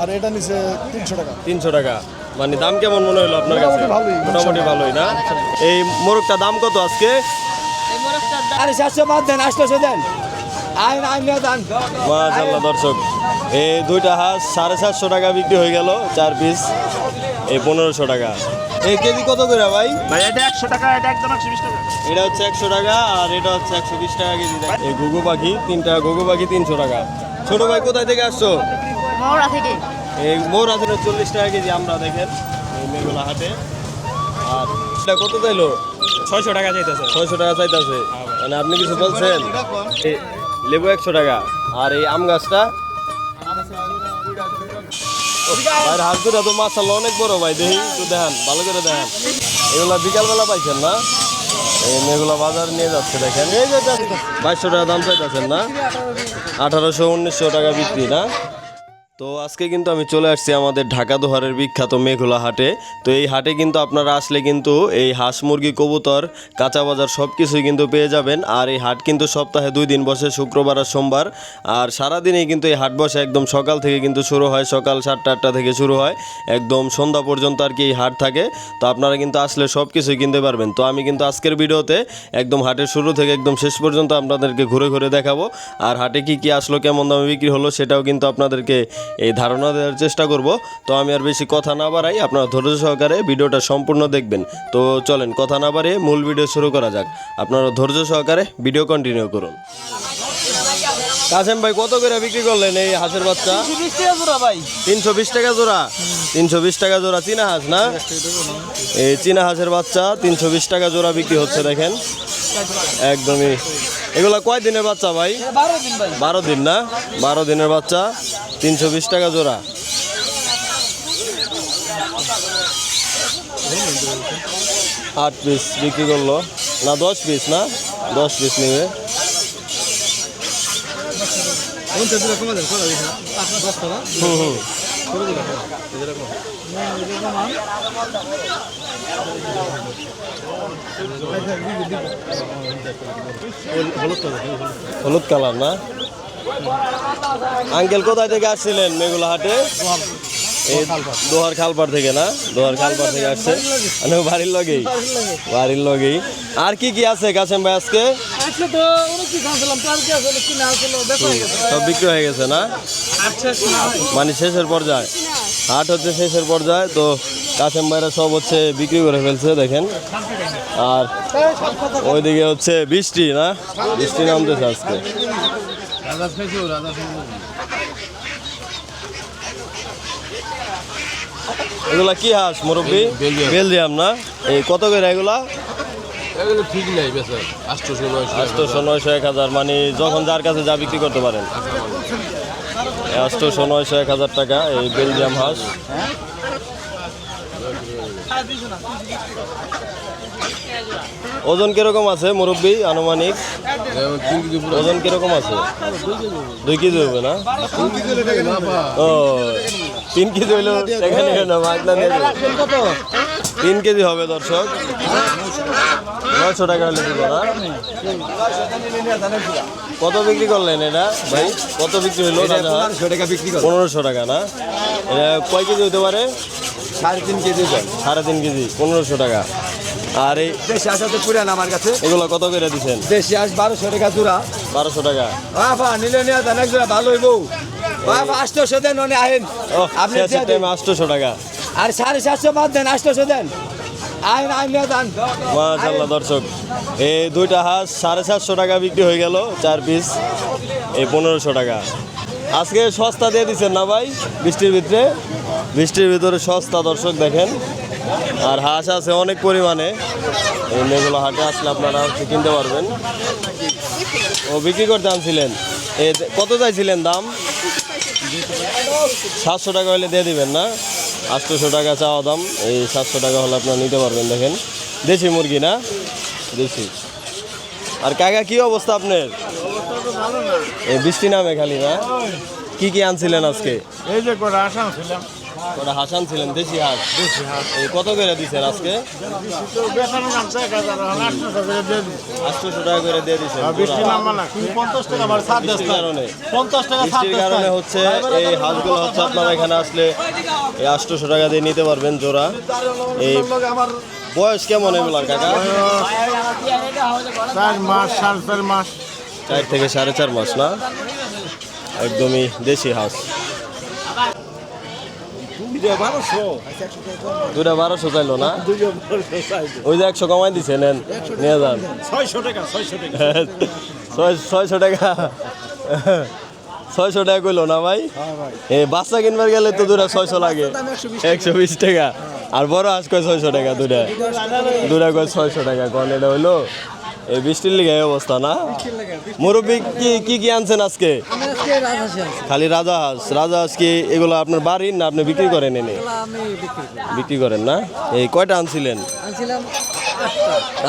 আর এটা নিচে তিনশো টাকা। তিনশো টাকা। মানে দাম কেমন মনে হলো আপনার কাছে? মোটামুটি ভালোই, না? এই মোরগটা দাম কত আজকে? আরে সাতশো বাদ দেন আটশোশো দেন। আইন আইন দেন মাশাল্লাহ দর্শক। এই দুইটা হাঁস সাড়ে সাতশো টাকা বিক্রি হয়ে গেল চার পিস এই পনেরোশো টাকা। এই কেজি কত করে ভাই? ভাই এটা একশো টাকা এটা একদম একশো বিশ টাকা। এটা হচ্ছে একশো টাকা আর এটা হচ্ছে একশো বিশ টাকা কেজি। এই ঘুঘু পাখি তিনটা ঘুঘু পাখি তিনশো টাকা। ছোট ভাই কোথায় থেকে আসছো? মহড়া থেকে? এই মোর আছে চল্লিশ টাকা কেজি আমরা দেখেন এই মেঘলা হাটে। আর এটা কত চাইলো? ছয়শো টাকা চাইতেছে। ছয়শো টাকা চাইতেছে। মানে আপনি কিছু বলছেন? লেবু একশো টাকা। আর এই আম গাছটা? ভাই হাত দুটা তো মাসাল্লাহ অনেক বড় ভাই দেখি একটু দেখান ভালো করে দেখান। এগুলা বিকালবেলা পাইছেন না? এই মেঘলা বাজার নিয়ে যাচ্ছে দেখেন। এই যে বাইশশো টাকা দাম চাইতেছেন না? আঠারোশো উনিশশো টাকা বিক্রি না? তো আজকে কিন্তু আমি চলে আসছি আমাদের ঢাকা দোহারের বিখ্যাত মেঘলা হাটে। তো এই হাটে কিন্তু আপনারা আসলে কিন্তু এই হাঁস, মুরগি, কবুতর, কাঁচা বাজার সব কিছুই কিন্তু পেয়ে যাবেন। আর এই হাট কিন্তু সপ্তাহে দুই দিন বসে, শুক্রবার আর সোমবার। আর সারাদিনেই কিন্তু এই হাট বসে একদম সকাল থেকে কিন্তু শুরু হয়, সকাল সাতটা আটটা থেকে শুরু হয়। একদম সন্ধ্যা পর্যন্ত আর কি এই হাট থাকে। তো আপনারা কিন্তু আসলে সব কিছুই কিনতে পারবেন। তো আমি কিন্তু আজকের ভিডিওতে একদম হাটের শুরু থেকে একদম শেষ পর্যন্ত আপনাদেরকে ঘুরে ঘুরে দেখাবো। আর হাটে কি কি আসলো, কেমন দামে বিক্রি হলো সেটাও কিন্তু আপনাদেরকে এই ধারণা দেওয়ার চেষ্টা করব। তো আমি আর বেশি কথা না বাড়াই, আপনারা ধৈর্য সহকারে ভিডিওটা সম্পূর্ণ দেখবেন। তো চলেন, কথা না বাড়িয়ে মূল ভিডিও শুরু করা যাক। আপনারা ধৈর্য সহকারে ভিডিও কন্টিনিউ করুন। কাসেম ভাই, কত করে বিক্রি করলেন এই হাঁসের বাচ্চা? তিনশো বিশ টাকা জোড়া। তিনশো বিশ টাকা জোড়া চীনা হাঁস, না? এই চীনা হাঁসের বাচ্চা তিনশো বিশ টাকা জোড়া বিক্রি হচ্ছে, দেখেন। একদমই এগুলা কয় দিনের বাচ্চা ভাই? বারো দিন না? বারো দিনের বাচ্চা তিনশো বিশ টাকা জোড়া। আট পিস বিক্রি করল। না দশ পিস না? দশ পিস নেবে। হুম হুম। হলুদ কালার না? আঙ্কেল কোথায় থেকে আসছিলেন মেঘুলা হাটে? এই দোহার খালপাড় থেকে না? দোহার খালপাড় থেকে আসছে। মানে বাড়ির লগেই। বাড়ির লগেই। আর কি কি আছে কাসেম ভাই আজকে? সব বিক্রি হয়ে গেছে না? মানে শেষের পর্যায়ে। হাট হচ্ছে শেষের পর্যায়ে তো কাসেম ভাইরা সব হচ্ছে বিক্রি করে ফেলছে দেখেন। আর ওইদিকে হচ্ছে বৃষ্টি না? বৃষ্টি নামতেছে আজকে। এগুলা কি হাঁস মুরব্বী? বেলজিয়াম। না? এই কত করে এগুলা? এগুলো ঠিক নাই বেচার। আটশোশো নয়শো আটশোশো নয়শো এক হাজার মানে যখন যার কাছে যা বিক্রি করতে পারেন। আটশোশো নয়শো এক হাজার টাকা, এই বেলজিয়াম হাঁস। ওজন কীরকম আছে মুরব্বী, আনুমানিক? ওজন কীরকম আছে? দুই কেজি হবে না? ও তিন কেজি হইল এখানে মাগনা তিন কেজি হবে দর্শক। নয়শো টাকা হলে দিব না। কত বিক্রি করলেন এটা? ভাই কত বিক্রি হইল টাকা বিক্রি কর পনেরোশো টাকা না? এটা কয় কেজি হইতে পারে? সাড়ে তিন কেজি। সাড়ে তিন কেজি পনেরোশো টাকা। আর এই দেশি আসা তো পুরান আমার কাছে। এগুলো কত করে দিচ্ছেন দেশি আস বারোশো টাকা জোড়া। বারোশো টাকা। বাবা নিলে নিয়ে দেন এক জোড়া ভালো হইব। বাবা আটশোশো দেন অনে আহেন। আপনি আটশোশো টাকা। আর সাড়ে সাতশো বাদ দেন নিয়ে দেন। মাশাল্লাহ দর্শক এই দুইটা হাঁস সাড়ে সাতশো টাকা বিক্রি হয়ে গেল চার পিস এই পনেরোশো টাকা। আজকে সস্তা দিয়ে দিচ্ছেন না ভাই বৃষ্টির ভিতরে? বৃষ্টির ভিতরে সস্তা দর্শক দেখেন। আর হাঁস আছে অনেক পরিমাণে। এই মেয়েগুলো হাটে আসলে আপনারা হচ্ছে কিনতে পারবেন। ও বিক্রি করতে আনছিলেন। এ কত চাইছিলেন দাম? সাতশো টাকা হলে দিয়ে দিবেন না? আটশোশো টাকা চাওয়া দাম। এই সাতশো টাকা হলে আপনারা নিতে পারবেন, দেখেন। দেশি মুরগি না? দেশি। আর কাকা, কি অবস্থা আপনার? এই বৃষ্টি নামে খালি, না? কি কি আনছিলেন আজকে? এই যে করে আসা ছিলাম ওটা হাসান ছিলেন দেশি হাঁস। এই কত করে দিচ্ছেন আজকে? আটশোশো টাকা করে দিয়ে দিচ্ছেন বৃষ্টির কারণে। হচ্ছে এই হাঁসগুলো হচ্ছে আপনারা এখানে আসলে এই আটশোশো টাকা দিয়ে নিতে পারবেন জোড়া। এই বয়স কেমন এগুলার কাকা? চার মাস সাড়ে চার মাস। চার থেকে সাড়ে চার মাস না? একদমই দেশি হাঁস। দুটা বারোশো। চাইলো না? ওই যে একশো কমাই দিছে নেন নিয়ে যান। ছয়শো টাকা ছয়শো টাকা। ছয়- ছয়শো টাকা। কইলো না ভাই? এ বাচ্চা কিনবার গেলে তো দুটা ছয়শো লাগে। একশো বিশ টাকা। আর বড় হাঁস কয় ছয়শো টাকা দুটা দুটা কয় ছয়শো টাকা কন এটা হইল? এই বৃষ্টির লিগে এই অবস্থা না? মুরব্বী কি কি কি আনছেন আজকে? খালি রাজা হাঁস রাজা হাঁস কি এগুলো আপনার বাড়ির না আপনি বিক্রি করেন এনে? বিক্রি করেন না? এই কয়টা আনছিলেন?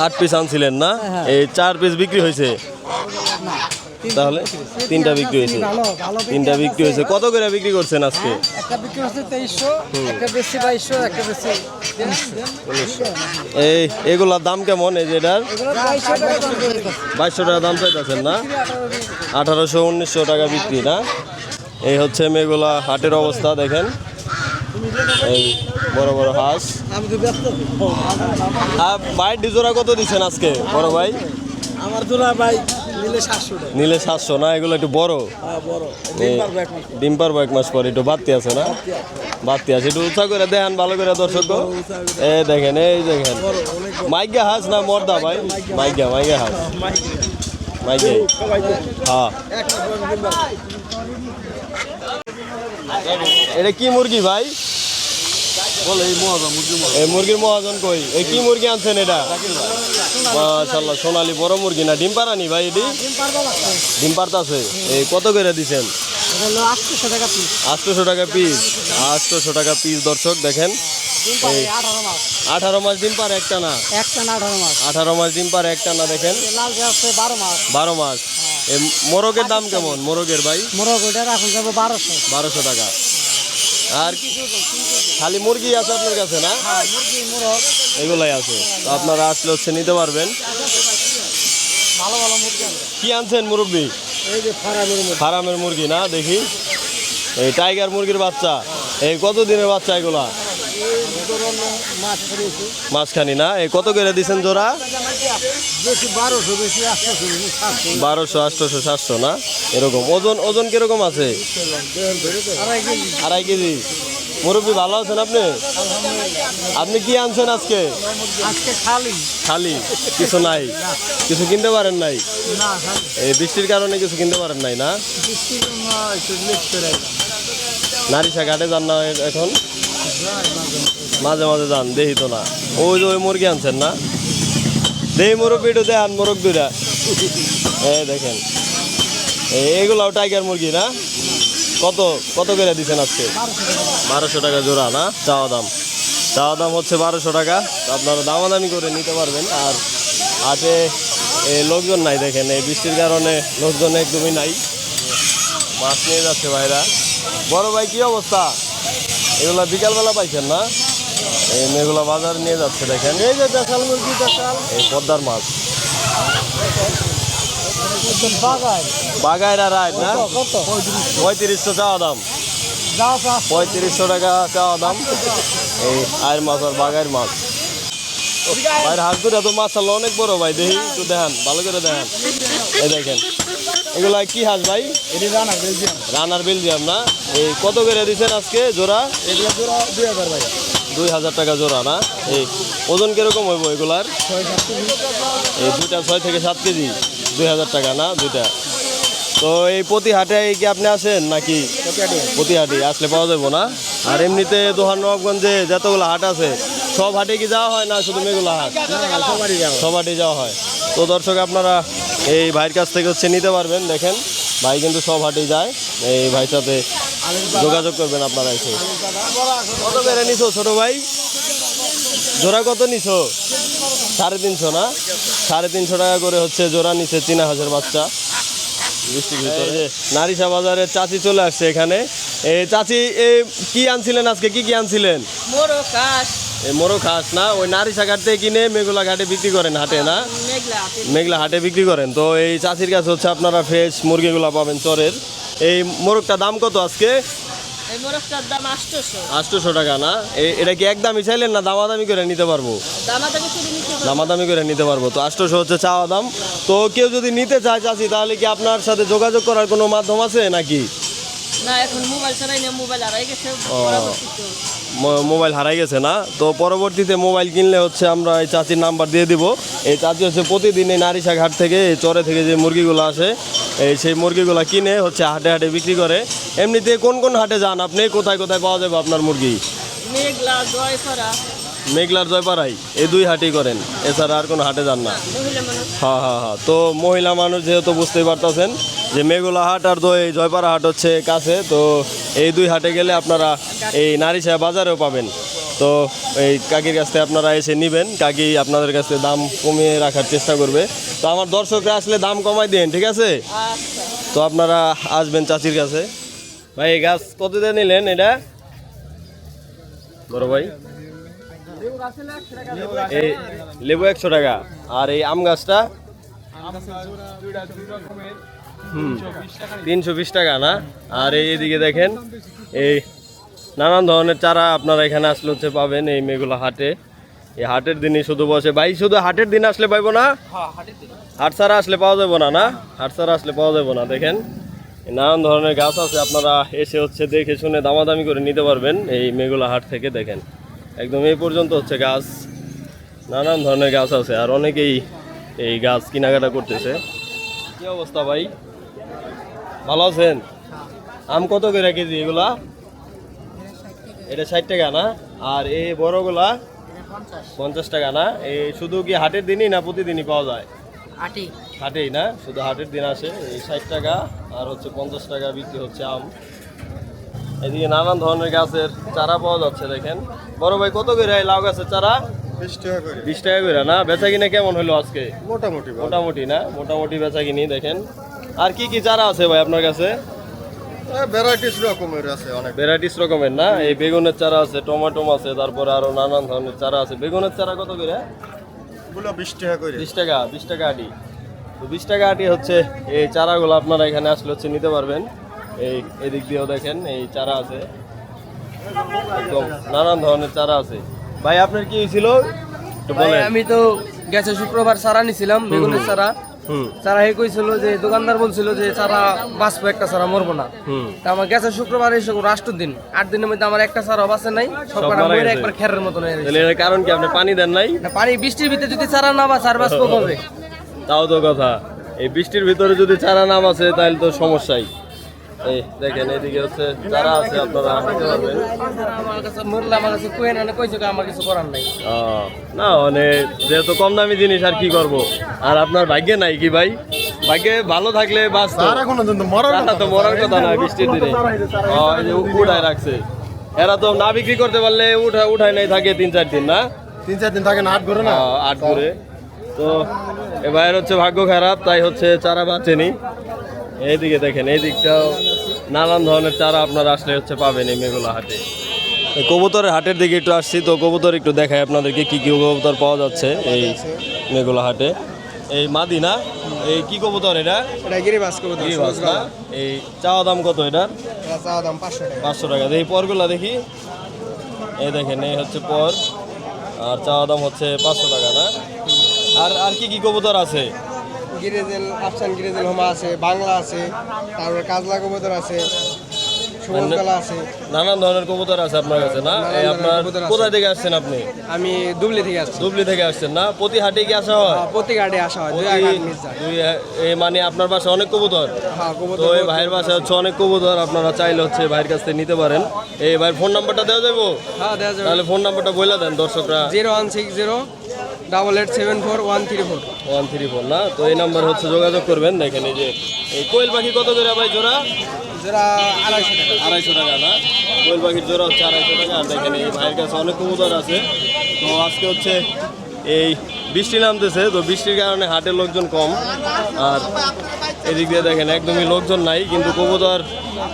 আট পিস আনছিলেন না? এই চার পিস বিক্রি হয়েছে। তাহলে তিনটা বিক্রি হয়েছে। তিনটা বিক্রি হয়েছে। কত করে বিক্রি করছেন আজকে? একটা বিক্রি হচ্ছে তেইশশো একটা বেশি বাইশশো একটা বেশি এই এগুলার দাম কেমন? এই যেটার বাইশশো টাকা দাম চাইতেছেন না? আঠারোশো উনিশশো টাকা বিক্রি না? এই হচ্ছে মেয়েগুলা হাটের অবস্থা দেখেন। এই বড় বড় হাঁস। আমি তো ব্যস্ত আর বাইর ডিজোরা কত দিচ্ছেন আজকে? বড় ভাই? আমার দুলা ভাই নিলে সাতশো না? এগুলো একটু বড়। হ্যাঁ, ডিম পারব এক মাস পরে। একটু বাড়তি আছে না? বাড়তি আছে। একটু উৎসাহ করে দেখান ভালো করে দর্শক এ দেখেন এই দেখেন। মাইকা হাঁস না মর্দা ভাই? মাইকা মাইকা হাঁস। মাইকা হ্যাঁ। এটা কি মুরগি ভাই? এই মুরগির মহাজন। কই? এই কি মুরগি আনছেন এটা? মাশাল্লাহ সোনালি বড় মুরগি না ডিম পারানি ভাই এটি? ডিম পারতাছে এই কত করে দিছেন? আটশোশো টাকা পিস। আটশোশো টাকা পিস আটশোশো টাকা পিস দর্শক দেখেন। এই আঠারো মাস ডিম পারে একটা না? আঠারো মাস ডিম পারে একটা না দেখেন। লাল যে আছে বারো মাস। মোরগের দাম কেমন? মোরগের ভাই? মোরগ ওইটা এখন যাব বারোশো। বারোশো টাকা। আর খালি মুরগি আছে আপনার কাছে না? এগুলাই আছে। তো আপনারা আসলে হচ্ছে নিতে পারবেন। কি আনছেন মুরব্বী? ফারামের মুরগি না, দেখি। এই টাইগার মুরগির বাচ্চা। এই কত দিনের বাচ্চা এগুলা? মাঝখানি না? এই কত করে দিছেন জোড়া? বারোশো, আটশোশো, সাতশো না? এরকম। ওজন ওজন কীরকম আছে? আড়াই কেজি। মুরব্বী ভালো আছেন আপনি? আপনি কি আনছেন আজকে? আজকে খালি। খালি? কিছু নাই। কিছু কিনতে পারেন নাই? এই বৃষ্টির কারণে কিছু কিনতে পারেন নাই না? নারিশা ঘাটে যান না এখন? মাঝে মাঝে যান দেখি তো না। ওই যে ওই মুরগি আনছেন না? দেহি মুরব্বী একটু দেখান মোরগ দুইটা এই দেখেন। এই- এইগুলাও টাইগার মুরগি না? কত কত করে দিচ্ছেন আজকে? বারোশো টাকা জোড়া না? চাওয়া দাম। চাওয়া দাম হচ্ছে বারোশো টাকা। আপনারা দামাদামি করে নিতে পারবেন। আর হাটে এই লোকজন নাই দেখেন। এই বৃষ্টির কারণে লোকজন একদমই নাই। মাছ নিয়ে যাচ্ছে ভাইরা। বড় ভাই কি অবস্থা? এগুলো বিকালবেলা পাইছেন না? এই মেয়েগুলা বাজার নিয়ে যাচ্ছে দেখেন। এই যে দেশাল মুরগি দেশাল। এই পদ্মার মাছ। বাগায়। বাগাইরা রায় না? পঁয়ত্রিশশো চাওয়া দাম। পঁয়ত্রিশশো টাকা চাওয়া দাম। এই আয়ের মাছ আর বাগাইয়ের মাছ। ভাইয়ের হাত দুটা তো মাছ আলো অনেক বড় ভাই দেখি একটু দেখান ভালো করে দেখান। এই দেখেন এগুলা কি হাঁস ভাই? Runner Belgium. না? এই কত করে দিচ্ছেন আজকে জোড়া? এগুলো জোড়া দুই হাজার ভাই। দুই হাজার টাকা জোড়া না? এই ওজন কীরকম হইব এগুলার? ছয় এই দুইটা ছয় থেকে সাত কেজি দুই হাজার টাকা না দুইটা? তো এই প্রতি হাটে কি আপনি আসেন নাকি? প্রতি হাটে আসলে পাওয়া যাব না? আর এমনিতে দোহান, নবাবগঞ্জে যতগুলো হাট আছে, সব হাটে কি যাওয়া হয় না শুধু মেগুলো হাট? সব হাটে যাওয়া হয়। তো দর্শক, আপনারা এই ভাইয়ের কাছ থেকে হচ্ছে নিতে পারবেন, দেখেন। ভাই কিন্তু সব হাটে যায়। এই ভাইয়ের সাথে যোগাযোগ করবেন আপনারা এসে। কত বেড়ে নিছো ছোট ভাই? জোড়া কত নিছো? সাড়ে তিনশো না? সাড়ে তিনশো টাকা করে হচ্ছে জোড়া নিচ্ছে চীনা হাজার বাচ্চা। বৃষ্টির ভিতরে। নারিশা বাজারে চাচি চলে আসছে এখানে। এই চাচি কি আনছিলেন আজকে? কি কি আনছিলেন? মোরো খাস না? ওই নারিশা ঘাট থেকে কিনে মেঘলা ঘাটে বিক্রি করেন হাটে না? মেঘলা হাটে। বিক্রি করেন। তো এই চাষির কাছে হচ্ছে আপনারা ফ্রেশ মুরগিগুলো পাবেন চরের। এই মোরগটা দাম কত আজকে? এই মোরগটার দাম আটশোশো। আটশোশো টাকা না? এটা কি একদমই চাইলেন না দামাদামি করে নিতে পারব? দামা দামি করে নিতে পারব। দামাদামি করে নিতে পারব। তো আটশোশো হচ্ছে চাওয়া দাম। তো কেউ যদি নিতে চায় চাচি তাহলে কি আপনার সাথে যোগাযোগ করার কোনো মাধ্যম আছে নাকি? না এখন মোবাইল ছাড়াই না মোবাইল হারাই গেছে মোবাইল হারাই গেছে না। তো পরবর্তীতে মোবাইল কিনলে হচ্ছে আমরা এই চাচির নাম্বার দিয়ে দিব। এই চাচি হচ্ছে প্রতিদিন এই নারিশা ঘাট থেকে, এই চরে থেকে যে মুরগিগুলো আসে, এই সেই মুরগিগুলো কিনে হচ্ছে হাটে হাটে বিক্রি করে। এমনিতে কোন কোন হাটে যান আপনি? কোথায় কোথায় পাওয়া যাবে আপনার মুরগি? মেঘলা, জয়সরা। মেঘলার জয়পাড়াই এই দুই হাটেই করেন। এছাড়া আর কোনো হাটে যান না। হ্যাঁ হ্যাঁ হ্যাঁ তো মহিলা মানুষ যেহেতু বুঝতেই পারতেছেন যে মেঘলা হাট আর তো এই জয়পাড়া হাট হচ্ছে কাছে তো এই দুই হাটে গেলে আপনারা এই নারীশা বাজারেও পাবেন। তো এই কাকির কাছ থেকে আপনারা এসে নেবেন। কাকি আপনাদের কাছে দাম কমিয়ে রাখার চেষ্টা করবে। তো আমার দর্শকরা আসলে দাম কমাই দিন ঠিক আছে? তো আপনারা আসবেন চাচির কাছে। ভাই এই গাছ কতদিন নিলেন এটা? বড় ভাই। এই লেবু একশো টাকা। আর এই আম গাছটা? হুম, তিনশো বিশ টাকা না? আর এই এদিকে দেখেন, এই নানান ধরনের চারা আপনারা এখানে আসলে হচ্ছে পাবেন এই মেঘলা হাটে। এই হাটের দিনই শুধু বসে। ভাই, শুধু হাটের দিন আসলে পাইবো না? হাট ছাড়া আসলে পাওয়া যাবে না না? হাট ছাড়া আসলে পাওয়া যাবে না, দেখেন। নানান ধরনের গাছ আছে, আপনারা এসে হচ্ছে দেখে শুনে দামাদামি করে নিতে পারবেন এই মেঘলা হাট থেকে, দেখেন। একদম এই পর্যন্ত হচ্ছে গাছ নানান ধরনের গাছ আছে আর অনেকেই এই গাছ কেনাকাটা করতেছে। কি অবস্থা ভাই? ভালো আছেন? আম কত করে কেজি এগুলা? এটা ষাট টাকা না? আর এই বড়গুলা? পঞ্চাশ টাকা না? এই শুধু কি হাটের দিনই না প্রতিদিনই পাওয়া যায়? হাটেই না? শুধু হাটের দিন আসে। এই ষাট টাকা আর হচ্ছে পঞ্চাশ টাকা বিক্রি হচ্ছে আম। এদিকে নানান ধরনের গাছের চারা পাওয়া যাচ্ছে দেখেন। বড় ভাই কত করে লাউ গাছের চারা? বিশ টাকা করে। না? বেচা কিনে কেমন হলো আজকে? মোটামুটি মোটামুটি না? মোটামুটি বেচা কিনি দেখেন। আর কি কি চারা আছে ভাই আপনার কাছে? ভ্যারাইটিস রকমের আছে অনেক। ভ্যারাইটিস রকমের না? এই বেগুনের চারা আছে টমেটো আছে তারপরে আরও নানান ধরনের চারা আছে। বেগুনের চারা কত করে? গুলো বিশ টাকা করে। বিশ টাকা বিশ টাকা আটি। তো বিশ টাকা আটি হচ্ছে এই চারাগুলো আপনারা এখানে আসলে হচ্ছে নিতে পারবেন। এই এদিক দিয়েও দেখেন এই চারা আছে। নানান ধরনের চারা আছে। ভাই আপনার কি ছিল আমি তো গেছে শুক্রবার চারা নিছিলাম বেগুনের চারা। চারা হে কইছিল যে দোকানদার বলছিল যে চারা বাঁচবো একটা চারা মরবো না। তা আমার গেছে শুক্রবার এসে রাষ্ট্র দিন। আট দিনের মধ্যে আমার একটা চারা বাঁচে নাই সব সব কটা মারা মরে একবার খেরের মতন হয়ে গেছে। এর কারণ কি? আপনি পানি দেন নাই? পানি বৃষ্টির ভিতরে যদি চারা না বা চার বাঁচবো কবে? তাও তো কথা। এই বৃষ্টির ভিতরে যদি চারা নাম আছে তাহলে তো সমস্যাই। এই দেখেন এদিকে হচ্ছে চারা আছে আপনারা নিতে পারবেন মরলে আমার কাছে কয়ে না কইছে আমার কিছু করার নাই। না মানে যেহেতু কম দামি জিনিস আর কি করব? আর আপনার ভাগ্যে নাই কি ভাই? ভাগ্যে ভালো থাকলে বাঁচতো। আর এখন কিন্তু তো মরার কথা না বৃষ্টির দিনে। উঠায় রাখছে। এরা তো না বিক্রি করতে পারলে উঠা উঠায় নাই থাকে তিন চার দিন না? তিন চার দিন থাকে না আট ঘরে না? আট করে তো এ ভাইয়ের হচ্ছে ভাগ্য খারাপ তাই হচ্ছে চারা বাঁচেনি। এইদিকে দেখেন এই দিকটাও নানান ধরনের চারা আপনারা আসলে হচ্ছে পাবেন এই মেঘলা হাটে। এই কবুতরের হাটের দিকে একটু আসছি তো কবুতর একটু দেখাই আপনাদেরকে কি কি কবুতর পাওয়া যাচ্ছে এই মেঘলা হাটে। এই মাদি না এই কি কবুতর এটা? এটা এই চাওয়া দাম কত এটার চাওয়া দাম পাঁচশো টাকা। দেখি পরগুলা দেখি। এই দেখেন এই হচ্ছে পর। আর চাওয়া দাম হচ্ছে পাঁচশো টাকা না? আর আর কি কি কবুতর আছে? গিরেজেল আফসান গিরেজেল হোমা আছে বাংলা আছে তারপরে কাজলা কবুতর আছে নানান ধরনের কবুতর আছে আপনার কাছে না? আপনার কবুতর থেকে আসছেন আপনি? আমি দুবলি থেকে আসছি। দুবলি থেকে আসছেন না? প্রতি হাটে কি আসা হয়? প্রতি আসা হয় দুই প্রতি- হাট দুই এই মানে আপনার অনেক কবুতর? হ্যাঁ তো এই ভাইয়ের বাসায় হচ্ছে অনেক কবুতর আপনারা চাইলে হচ্ছে ভাইয়ের কাছ থেকে নিতে পারেন। এই ভাইয়ের ফোন নাম্বারটা দেওয়া যাব হ্যাঁ দেওয়া যাবে। তাহলে ফোন নাম্বারটা বলে দেন দর্শকরা। Zero one six zero double eight seven four one three four one three four না? তো এই নাম্বার হচ্ছে যোগাযোগ করবেন। দেখেন এই যে এই কোয়েল পাখি কত করে ভাই জোড়া? যারা আড়াইশো টাকা। আড়াইশো টাকা না? কোয়েল পাখির জোড়া হচ্ছে আড়াইশো টাকা। আর দেখেন এই ভাইয়ের কাছে অনেক কবুতর আছে। তো আজকে হচ্ছে এই বৃষ্টি নামতেছে তো বৃষ্টির কারণে হাটের লোকজন কম। আর এদিক দিয়ে দেখেন একদমই লোকজন নাই কিন্তু কবুতর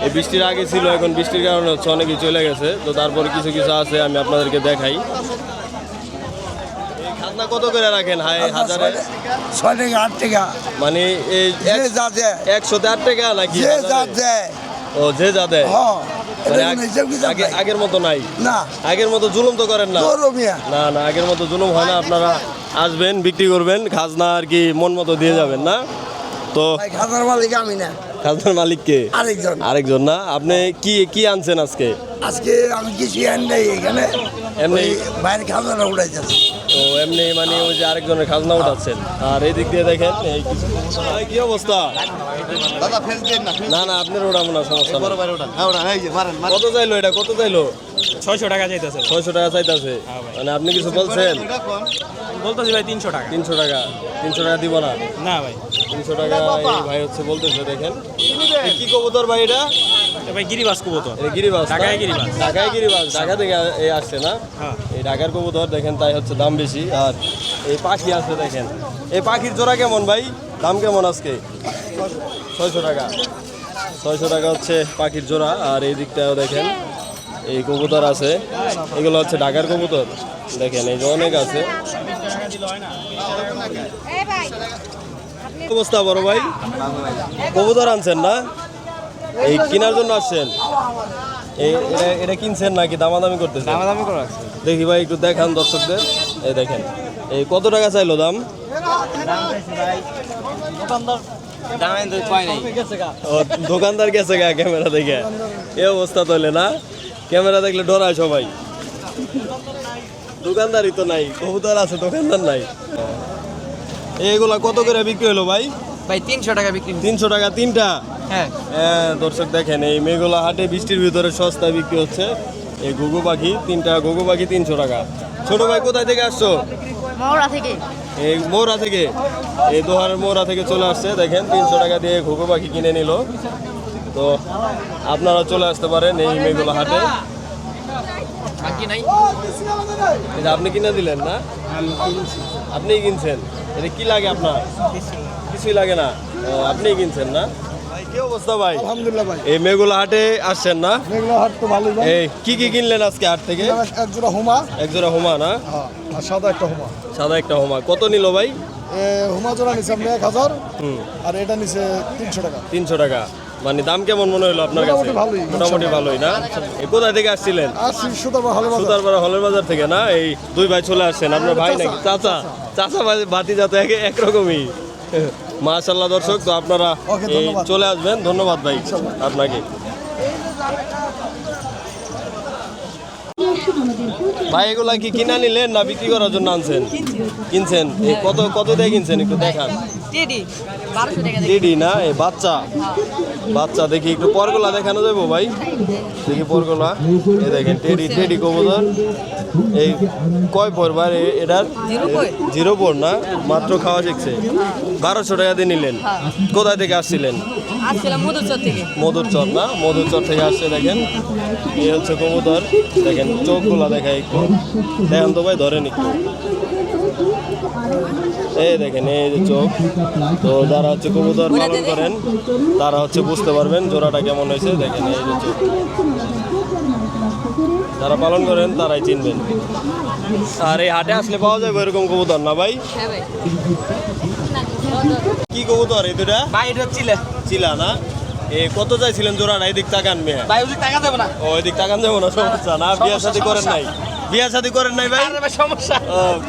এই বৃষ্টির আগে ছিল এখন বৃষ্টির কারণে হচ্ছে অনেকেই চলে গেছে। তো তারপরে কিছু কিছু আছে আমি আপনাদেরকে দেখাই। কত করে রাখেন? হাই হাজারে? ছয় টাকা আট টাকা। মানে এই একশোতে আট টাকা নাকি যে দেয়। ও যে যা দেয়? মানে। আগের মতো নাই? না। আগের মতো জুলুম তো করেন না? না না আগের মতো জুলুম হয় না। আপনারা আসবেন বিক্রি করবেন খাজনা আর কি মন মতো দিয়ে যাবেন না? তো মালিক আমি না। খাজনার মালিককে? আরেকজন। আরেকজন না? আপনি কি কি আনছেন আজকে? আজকে আমি কিছু আন নাই এখানে। এমনি? বাইরে খাতাটা উঠাইছে তো এমনি মানে ওই যে আরেকজনের খাজনা উঠাচ্ছেন। আর এই দিক দিয়ে দেখেন এই কিছু এই কি অবস্থা? না না আপনার ওঠাবো না সমস্যা না। কত চাইলো এটা? কত চাইলো? ছয়শো টাকা চাইতেছে। ছয়শো টাকা চাইতেছে। মানে আপনি কিছু বলছেন? বলতেছি ভাই তিনশো টাকা। তিনশো টাকা। তিনশো টাকা দিব না? না ভাই। তিনশো টাকা এই ভাই হচ্ছে বলতেছে দেখেন। কি কবুতর ভাই এটা? ভাই গিরিবাস কবুতর। গিরিবাস ঢাকায় গিরিবাস। ঢাকায় গিরিবাস ঢাকা থেকে এ আসছে না? হ্যাঁ। এই ঢাকার কবুতর দেখেন তাই হচ্ছে দাম বেশি। আর এই পাখি আছে দেখেন। এই পাখির জোড়া কেমন ভাই? দাম কেমন আজকে? ছয়শো টাকা। ছয়শো টাকা হচ্ছে পাখির জোড়া আর এই দিকটাও দেখেন এই কবুতর আছে। এগুলো হচ্ছে ঢাকার কবুতর। দেখেন এই যে অনেক আছে। অবস্থা বড় ভাই? কবুতর আনছেন না? এই কেনার জন্য আসছেন? এই এটা কিনছেন নাকি? দামাদামি করতেছেন? দামাদামি করা দেখি ভাই একটু দেখান দর্শকদের। এই দেখেন। এই কত টাকা চাইলো দাম? ও, দোকানদার গেছে গা ক্যামেরা দেখে। এই অবস্থা তাহলে না? ক্যামেরা দেখলে ডরায় সবাই। দোকানদারই তো নাই কবুতর আছে দোকানদার নাই। এইগুলা কত করে বিক্রি হলো ভাই? ভাই তিনশো টাকা বিক্রি তিনশো টাকা তিনটা? হ্যাঁ। হ্যাঁ দর্শক দেখেন এই মেঘলা হাটে বৃষ্টির ভিতরে সস্তা বিক্রি হচ্ছে। এই ঘুঘু পাখি তিনটা ঘুঘু পাখি তিনশো টাকা। ছোট ভাই কোথায় থেকে আসছো? মহড়া থেকে। এই মৌরা থেকে? এই দোহারের মৌরা থেকে চলে আসছে দেখেন তিনশো টাকা দিয়ে ঘুঘু পাখি কিনে নিল। তো আপনারা চলে আসতে পারেন এই মেঘলা হাটে। বাকি নাই? এটা আপনি কিনে দিলেন না? আপনিই কিনছেন? এটা কি লাগে আপনার? কিছুই লাগে না। ও, আপনিই কিনছেন না? কি অবস্থা ভাই? আলহামদুলিল্লাহ ভাই। এই মেঘলা হাটে আসছেন না? মেঘলা হাট তো ভালোই ভাই। এই কি কি কিনলেন আজকে হাট থেকে? এক জোড়া হুমা। একজোড়া হোমা না? হ্যাঁ আর সাদা একটা হুমা। সাদা একটা হোমা। কত নিল ভাই? হুমা জোড়া নিছে আপনি এক হাজার। হুম। আর এটা নিছে তিনশো টাকা। তিনশো টাকা। মানে দাম কেমন মনে হলো আপনার কাছে? মোটামুটি ভালোই। না? এই কোথায় থেকে আসছিলেন? সুতারপাড়া হলের বাজার থেকে না? এই দুই ভাই চলে আসছেন। আপনার ভাই নাকি? চাচা। চাচা। ভাই- ভাতি যাতে এক একরকমই। মাশাল্লাহ দর্শক তো আপনারা এই চলে আসবেন। ধন্যবাদ ভাই আপনাকে। ভাই এগুলা কি কিনা নিলেন না বিক্রি করার জন্য আনছেন? কিনছেন? কত কত দিয়ে কিনছেন? একটু দেখান। টেডি না? এই বাচ্চা। বাচ্চা দেখি একটু পরগোলা দেখানো যাব ভাই? দেখি পরগোলা। এই দেখেন টেডি টেডি কবুতর। এই কয় পরবার এ- এটার? জিরো পর। না? মাত্র খাওয়া শিখছে। বারোশো টাকা দিয়ে নিলেন। কোথায় থেকে আসছিলেন? আসছিলাম মধুচর থেকে। মধুর চর না? মধুর চর থেকে আসছে দেখেন। এই হচ্ছে কবুতর। দেখেন চোখগুলা দেখায় একটু। দেখেন তো ভাই ধরেন একটু। এই দেখেন এই যে চোখ। তো যারা হচ্ছে কবুতর পালন করেন তারা হচ্ছে বুঝতে পারবেন জোড়াটা কেমন হয়েছে। দেখেন এই যে চোখ। যারা পালন করেন তারাই চিনবেন। আর এই হাটে আসলে পাওয়া যাবে এরকম কবুতর না ভাই? হ্যাঁ কি কবুতর এই দুটা? চিলা। চিলা না? এ কত চাইছিলেন জোড়াটা এদিক তাকান মেয়ে। ভাই ওই টাকা দেবো না। ও এদিক তাকান যাব না সমস্যা না। বিয়া শাদি করেন নাই? বিয়া শাদি করেন নাই ভাই? সমস্যা।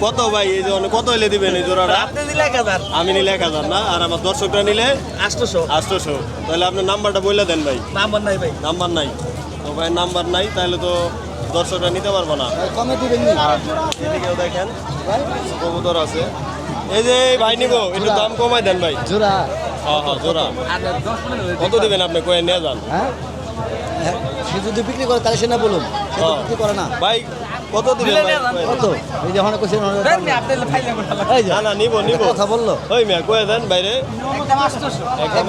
কত ভাই এই যে কত হইলে দিবেন এই জোড়াটা? আপনি দিলে এক হাজার। আমি নিলে এক হাজার না? আর আমার দর্শকরা নিলে আটশোশো। আটশোশো। তাহলে আপনার নাম্বারটা বললে দেন ভাই। নাম্বার নাই ভাই। নাম্বার নাই। তো ভাই নাম্বার নাই তাহলে তো দর্শকরা নিতে পারব না। কমে দিবেন এদিকেও দেখেন কবুতর আছে। এই যে ভাই নিবো একটু দাম কমাই দেন ভাই। জোড়া। হ্যাঁ হ্যাঁ জোড়া। কত দিবেন আপনি? কয়ে নিয়ে যান। হ্যাঁ? সে যদি বিক্রি করে তাহলে সে না বলুন সে তো হ্যাঁ। বিক্রি করে না। ভাই কত দিবেন ভাই? কয়ে কত? এই যে হনে কোশ্চেন এই যে না না নিবো নিবো। কথা বলল। ওই মিয়া কয়ে দেন বাইরে। একদম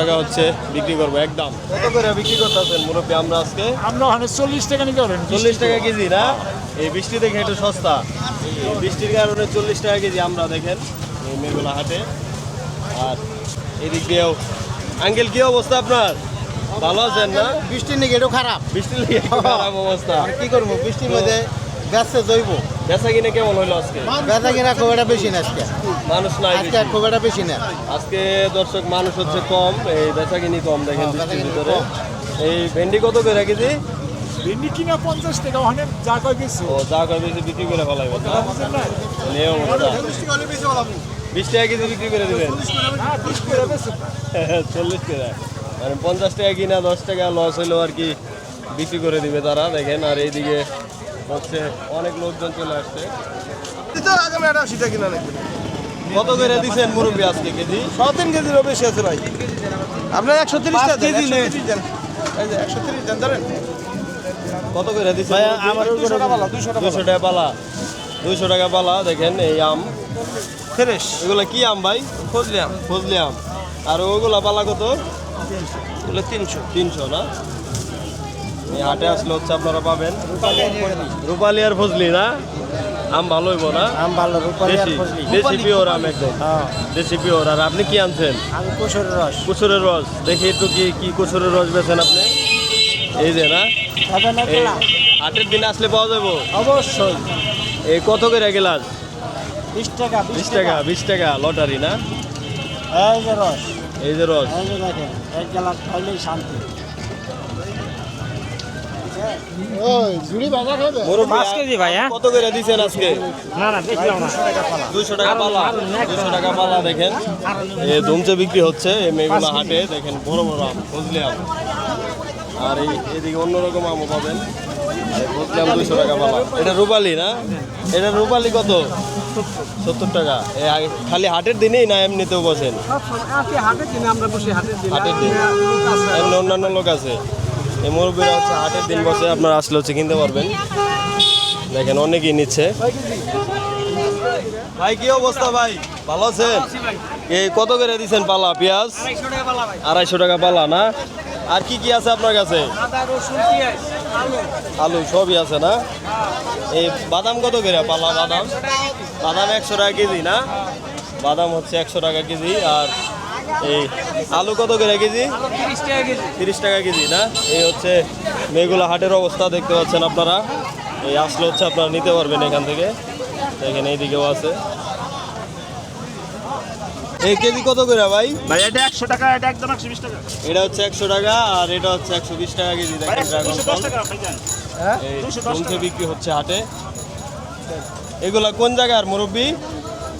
টাকা হচ্ছে বিক্রি করব একদম। কত করে বিক্রি করতেছেন মুরব্বী আমরা আজকে? আমরা ওখানে চল্লিশ টাকা নিতে পারেন চল্লিশ টাকা কেজি না? এই বৃষ্টি দেখে একটু সস্তা। এই বৃষ্টির কারণে চল্লিশ টাকা কেজি আমরা দেখেন। এই মেঘলা হাটে। আর এদিক দিয়েও। আঙ্কেল কি অবস্থা আপনার? ভালো আছেন না? বৃষ্টির নিকে একটু খারাপ। বৃষ্টির খারাপ অবস্থা। আর কি করব? বৃষ্টির মধ্যে ব্যস্ত জৈব বেচা কিনে কেমন হইল আজকে? বেচা কিনা খুব একটা বেশি না আজকে। মানুষ নাই আজকে খুব একটা বেশি না। আজকে দর্শক মানুষ হচ্ছে কম। এই বেচা কিনি কম দেখেন হ্যাঁ, ভিতরে। এই ভেন্ডি কত করে কেজি? ভেন্ডি কিনা পঞ্চাশ টাকা ওখানে যা কয় কিছু ও যা করে বেশি বিক্রি করে ফেলাইবেন না বুঝলেন না এই অবস্থা। বিশ টাকা কেজি বিক্রি করে দিবেন। বিশ বেশি চল্লিশ টাকা। মানে পঞ্চাশ টাকা কিনা দশ টাকা লস হইলেও আর কি বিক্রি করে দিবে তারা দেখেন। আর এইদিকে হচ্ছে অনেক লোকজন চলে আসছে। কত করে দিচ্ছেন মুরব্বী আজকে কেজি? ছ তিন কেজিরও বেশি আছে ভাই। আপনার একশো তিরিশ টাকা কেজি একশো তিরিশ দেন ধরেন। কত করে দিচ্ছেন আমার দুশো টাকা পালা দুশো টাকা পালা। দুশো টাকা পালা দেখেন এই আম। ফ্রেশ। এগুলা কি আম ভাই? ফজলি আম। ফজলি আম। আর ওগুলা পালা কত? এগুলো তিনশো। তিনশো না? এই হাটে আসলে হচ্ছে আপনারা পাবেন। রূপালি আর ফজলি। না? আম ভালো হইব না? আম ভালো দেশি পিওর আম একদম। হ্যাঁ। দেশি পিওর। আর আপনি কি আনছেন? আমি কুসুরের রস। কুসুরের রস। দেখি একটু কি কি কুসুরের রস বেছেন আপনি। এই যে না? হাটের দিনে আসলে পাওয়া যাব? অবশ্যই। এই কত করে গেলাস বিশ টাকা বিশ টাকা বিশ টাকা লটারি না? এই যে রস। এই যে রস। এই যে দেখেন এক গ্লাস খাইলেই শান্তি। হ্যাঁ? কত করে দিছেন আজকে? না না বেশি দাও না। দুইশো টাকা পালা। টাকা পালা। দেখেন। ধুমচে বিক্রি হচ্ছে এই মেয়েগুলো হাটে দেখেন বড় বড় আম ফজলি আম। আর এই এদিকে অন্যরকম আমও পাবেন। ফজলি দুইশো টাকা পালা। এটা রূপালি না? এটা রূপালি কত? সত্তর টাকা। খালি হাটের দিনেই না এমনিতেও বসেন? হাটের দিনে। এমনি অন্যান্য লোক আছে। এই মুরব্বীরা হচ্ছে হাটের দিন বসে আপনারা আসলে হচ্ছে কিনতে পারবেন। দেখেন অনেকেই নিচ্ছে। ভাই কি অবস্থা ভাই? ভালো আছেন? এই কত করে দিচ্ছেন পালা? পেঁয়াজ? আড়াইশো টাকা পালা না? আর কি কি আছে আপনার কাছে? আলু। সবই আছে না? এই বাদাম কত করে পালা বাদাম? বাদাম একশো টাকা কেজি না? বাদাম হচ্ছে একশো টাকা কেজি আর এই আলু কত করে কেজি? তিরিশ টাকা কেজি। না? এই হচ্ছে মেঘুলা হাটের অবস্থা দেখতে পাচ্ছেন আপনারা। এই আসলে হচ্ছে আপনারা নিতে পারবেন এখান থেকে। দেখেন এইদিকেও আছে। এই কেজি কত করে ভাই? ভাই এটা একশো টাকা এটা একদম একশো বিশ টাকা। এটা হচ্ছে একশো টাকা আর এটা হচ্ছে একশো বিশ টাকা কেজি দেখেন ড্রাগন ফল জমতে বিক্রি হচ্ছে হাটে। এগুলা কোন জায়গার মুরব্বী?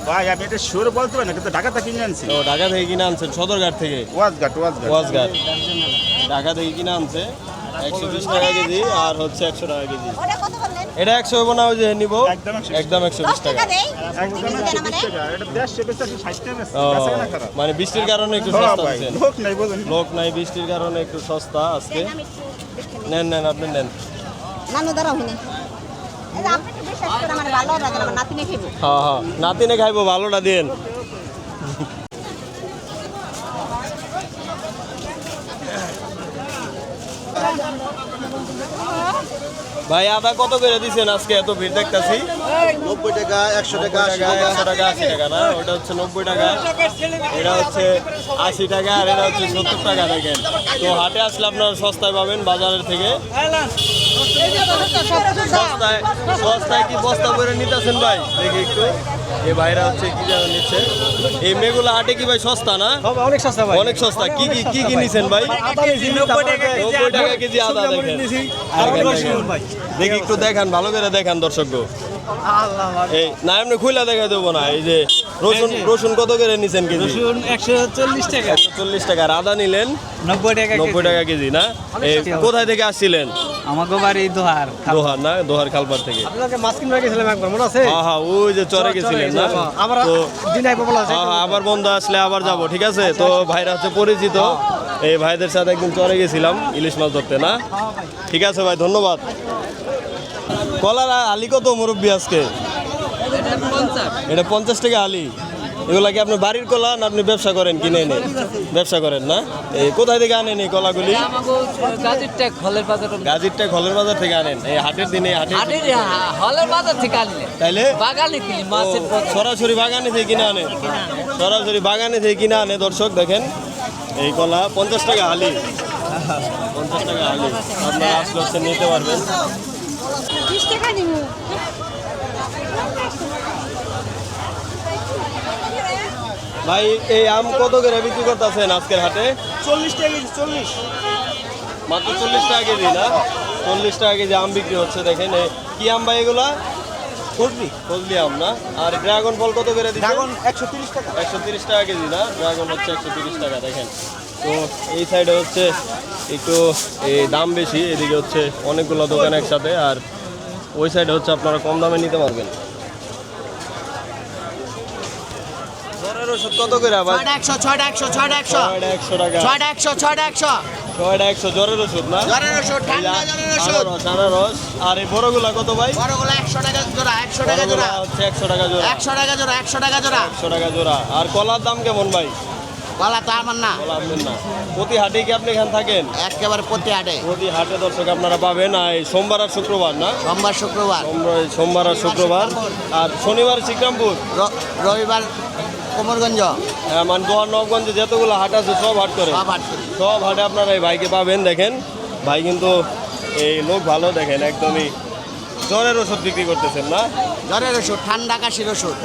ভাই আমি এটা শিওর বলতে পারি না কিন্তু ঢাকাতে কিনে আনছি। ও ঢাকা থেকে কিনে আনছেন সদরঘাট থেকে? ওয়াজঘাট ওয়াজঘাট ওয়াজঘাট ঢাকা থেকে কিনে আনছে একশো বিশ টাকা কেজি আর হচ্ছে একশো টাকা কেজি। ওটা কত বললেন এটা একশো হইব না ওই যে নিবো। একদম 120 একদম একশো বিশ টাকা মানে? বৃষ্টির কারণে একটু সস্তা দিচ্ছেন লোক নাই বোঝেন লোক নাই বৃষ্টির কারণে একটু সস্তা আজকে। নিই। নেন নেন আপনি নেন। নানু দাঁড়াও হিনে। এই যে আপনি একটু বিশ্বাস করে আমার ভালো লাগে না আমার নাতিনে খেবো হ্যাঁ হ্যাঁ নাতিনে খাইবো ভালোটা দিন ভাই আদা কত করে দিছেন আজকে এত ভিড় দেখতেছি? নব্বই টাকা একশো টাকা টাকা একশো টাকা আশি টাকা না? ওটা হচ্ছে নব্বই টাকা। এটা হচ্ছে আশি টাকা আর এটা হচ্ছে সত্তর টাকা দেখেন। তো হাটে আসলে আপনারা সস্তায় পাবেন বাজারের থেকে। সস্তায় সস্তায় কি বস্তা করে নিতেছেন ভাই? দেখি একটু। এই ভাইরা হচ্ছে কি যেন নিচ্ছে? এই মেগুলা হাটে কি ভাই সস্তা না? অনেক সস্তা ভাই। অনেক সস্তা। কি কি কি কি নিছেন ভাই? নব্বই টাকা কেজি আদা দেখেন। দেখি একটু দেখান ভালো করে দেখান দর্শক এই না এমনি দেখা দেবো না। এই যে রসুন রসুন কত করে নিছেন কেজি? রসুন একশো চল্লিশ টাকা। একশো চল্লিশ টাকা। আর আদা নিলেন? নব্বই টাকা নব্বই টাকা কেজি না? কোথায় থেকে আসছিলেন? আমাকে বাড়ি দোহার দোহার না দোহার খালপার থেকে। আপনাকে মাছ কিনতে গেছিলাম একবার মনে আছে? হ্যাঁ হ্যাঁ ওই যে চরে গেছিলেন না? আবার তো দিন আইবো বলা আছে হ্যাঁ হ্যাঁ আবার বন্ধ আসলে আবার যাব ঠিক আছে? তো ভাইরা হচ্ছে পরিচিত। এই ভাইদের সাথে একদিন চরে গেছিলাম ইলিশ মাছ ধরতে না? ঠিক আছে ভাই ধন্যবাদ। কলার আলি কত মুরব্বী আজকে? এটা পঞ্চাশ টাকা আলি। এগুলা কি আপনি বাড়ির কলা না আপনি ব্যবসা করেন কিনে এনে? ব্যবসা করেন না? এই কোথায় থেকে আনেন এই কলাগুলি? গাজীর ট্যাগ হলের বাজার গাজীরটা খলের বাজার থেকে আনেন? এই হাটের দিনে হাটের হাটের হলের বাজার থেকে আনলে। তাইলে? বাগানে কিনি মাছের সরাসরি বাগানে থেকে কিনে আনে? সরাসরি বাগানে থেকে কিনে আনে দর্শক দেখেন। এই কলা পঞ্চাশ টাকা হালি। পঞ্চাশ টাকা হালি। আপনারা আসলে হচ্ছে নিতে পারবেন বিশ টাকা দিব ভাই এই আম কত করে বিক্রি করতেছেন আজকের হাটে? চল্লিশ টাকা কেজি চল্লিশ। মাত্র চল্লিশ টাকা কেজি না? চল্লিশ টাকা কেজি আম বিক্রি হচ্ছে দেখেন কি আম ভাই এগুলা? ফজলি। ফজলি আম না? আর ড্রাগন ফল কত করে দিচ্ছেন? ড্রাগন একশো তিরিশ টাকা। একশো তিরিশ টাকা কেজি না? ড্রাগন হচ্ছে একশো তিরিশ টাকা দেখেন। তো এই সাইডে হচ্ছে একটু এই দাম বেশি এদিকে হচ্ছে অনেকগুলো দোকান একসাথে আর ওই সাইডে হচ্ছে আপনারা কম দামে নিতে পারবেন। কত করে আবার? একশো ছয়টা একশো ছয়টা একশো। একশো টাকা। ছয়টা একশো ছয়টা একশো। ছয়টা একশো জ্বরের ওষুধ না? জ্বরের ওষুধ ঠান্ডা জ্বরের ওষুধ। আনারস আনারস। আর এই বড়গুলা কত ভাই? বড়গুলো একশো টাকা জোড়া একশো টাকা জোড়া। হচ্ছে একশো টাকা জোড়া। একশো টাকা জোড়া একশো টাকা জোড়া। একশো টাকা জোড়া। আর কলার দাম কেমন ভাই? বলা তো আমার না। কলা আপনার না। প্রতি হাটে কি আপনি এখানে থাকেন? একেবারে প্রতি হাটে। প্রতি হাটে দর্শক আপনারা পাবেন। আর সোমবার আর শুক্রবার না? সোমবার শুক্রবার। সোমবার সোমবার আর শুক্রবার। আর শনিবার। শিকরামপুর র- রবিবার কোমরগঞ্জ? হ্যাঁ, মানে দোহার নবগঞ্জে যতগুলো হাট আছে সব হাট করে। সব হাট করি। সব হাটে আপনারা এই ভাইকে পাবেন দেখেন। ভাই কিন্তু এই লোক ভালো দেখেন একদমই জ্বরের ওষুধ বিক্রি করতেছেন না? জ্বরের ওষুধ ঠান্ডা কাশির ওষুধ।